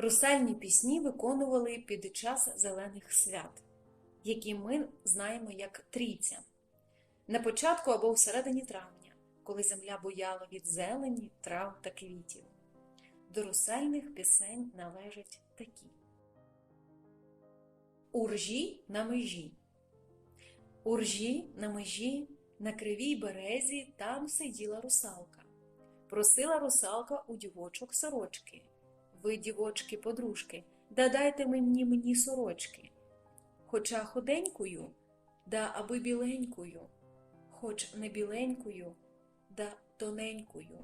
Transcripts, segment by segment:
Русальні пісні виконували під час зелених свят, які ми знаємо як трійця. На початку або всередині травня, коли земля буяла від зелені, трав та квітів. До русальних пісень належать такі. Уржі на межі. Уржі на межі, на кривій березі там сиділа русалка. Просила русалка у дівочок сорочки. Ви, дівочки, подружки, да дайте мені мені сорочки. Хоча худенькою, да аби біленькою, хоч не біленькою, да тоненькою.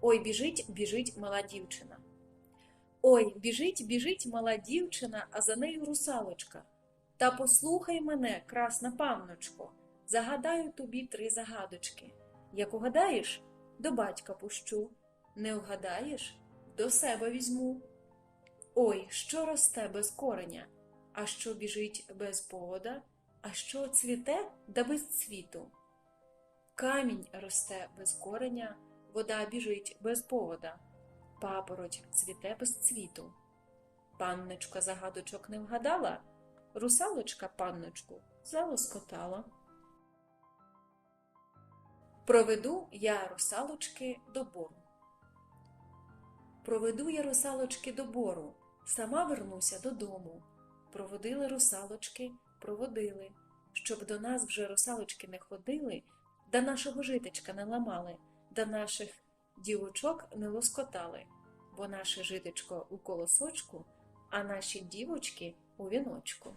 Ой, біжить, біжить мала дівчина. Ой, біжить, біжить мала дівчина, а за нею русалочка. Та послухай мене, красна панночко, загадаю тобі три загадочки. Як угадаєш, до батька пущу, не вгадаєш, до себе візьму. Ой, що росте без кореня, а що біжить без повода, а що цвіте да без цвіту. Камінь росте без кореня, вода біжить без повода, папороть цвіте без цвіту. Панночка загадочок не вгадала, русалочка панночку залоскотала. Проведу я русалочки до бору. Проведу я русалочки до бору, сама вернуся додому. Проводили русалочки, проводили, щоб до нас вже русалочки не ходили, да нашого житечка не ламали, да наших дівочок не лоскотали, бо наше житечко у колосочку, а наші дівочки у віночку.